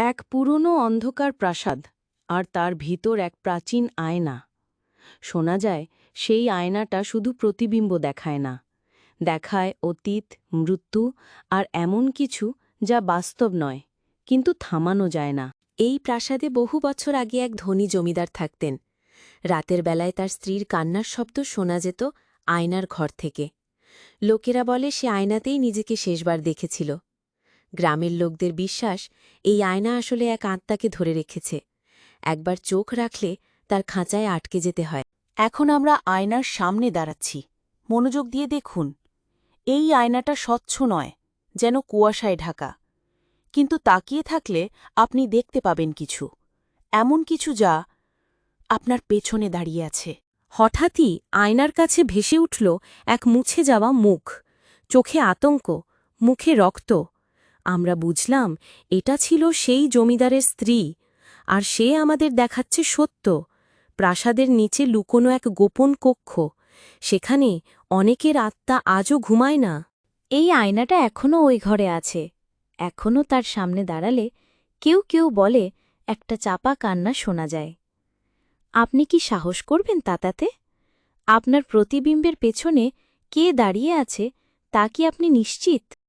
এক পুরনো অন্ধকার প্রাসাদ, আর তার ভিতর এক প্রাচীন আয়না। শোনা যায়, সেই আয়নাটা শুধু প্রতিবিম্ব দেখায় না। দেখায় অতীত, মৃত্যু, আর এমন কিছু যা বাস্তব নয়, কিন্তু থামানো যায় না। এই প্রাসাদে বহু বছর আগে এক ধনী জমিদার থাকতেন। রাতের বেলায় তার স্ত্রীর কান্নার শব্দ শোনা যেত আয়নার ঘর থেকে। লোকেরা বলে সে আয়নাতেই নিজেকে শেষবার দেখেছিল। গ্রামের লোকদের বিশ্বাস, এই আয়না আসলে এক আত্মাকে ধরে রেখেছে। একবার চোখ রাখলে তার খাঁচায় আটকে যেতে হয়। এখন আমরা আয়নার সামনে দাঁড়াচ্ছি। মনোযোগ দিয়ে দেখুন, এই আয়নাটা স্বচ্ছ নয়, যেন কুয়াশায় ঢাকা। কিন্তু তাকিয়ে থাকলে আপনি দেখতে পাবেন কিছু। এমন কিছু যা আপনার পেছনে দাঁড়িয়ে আছে। হঠাৎই আয়নার কাছে ভেসে উঠল এক মুছে যাওয়া মুখ। চোখে আতঙ্ক, মুখে রক্ত আমরা বুঝলাম এটা ছিল সেই জমিদারের স্ত্রী, আর সে আমাদের দেখাচ্ছে সত্য। প্রাসাদের নিচে লুকোনো এক গোপন কক্ষ, সেখানে অনেকের আত্মা আজও ঘুমায় না। এই আয়নাটা এখনও ওই ঘরে আছে। এখনও তার সামনে দাঁড়ালে কেউ কেউ বলে, একটা চাপা কান্না শোনা যায়। আপনি কি সাহস করবেন তাতাতে? আপনার প্রতিবিম্বের পেছনে কে দাঁড়িয়ে আছে তা কি আপনি নিশ্চিত?